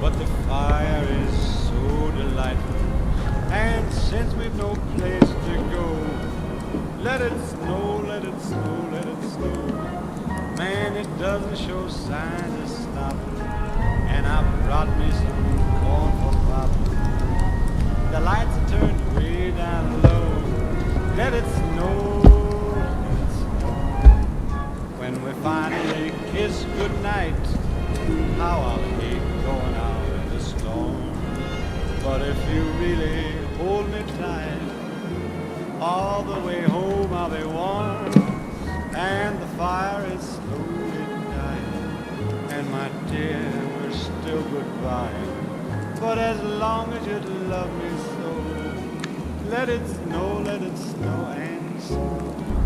But the fire is so delightful. And since we've no place to go, let it snow, let it snow, let it snow. Man, it doesn't show signs of stopping. And I brought me some corn for pop. The lights are turned way down low. Let it snow, let it snow. When we finally kiss goodnight, how I'll hate if you really hold me tight, all the way home I'll be warm. And the fire is slowly dying. And my dear, we're still goodbye. But as long as you love me so, let it snow, let it snow and snow.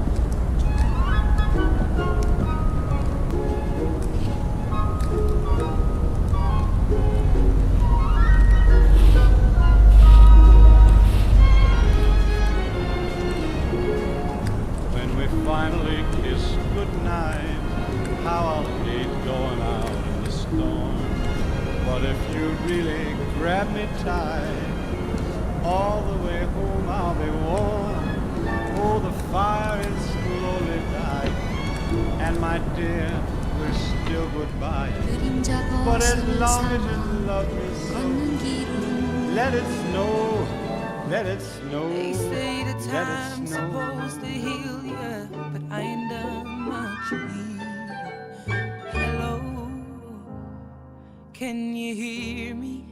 finally kiss goodnight, how I'll hate going out in the storm. But if you really grab me tight, all the way home I'll be warm. Oh, the fire is slowly dying, and my dear, we're still goodbye. But as long as you love me so, let it snow, let it snow. They say let it time's supposed to heal ya, but I ain't done much either. Hello, can you hear me?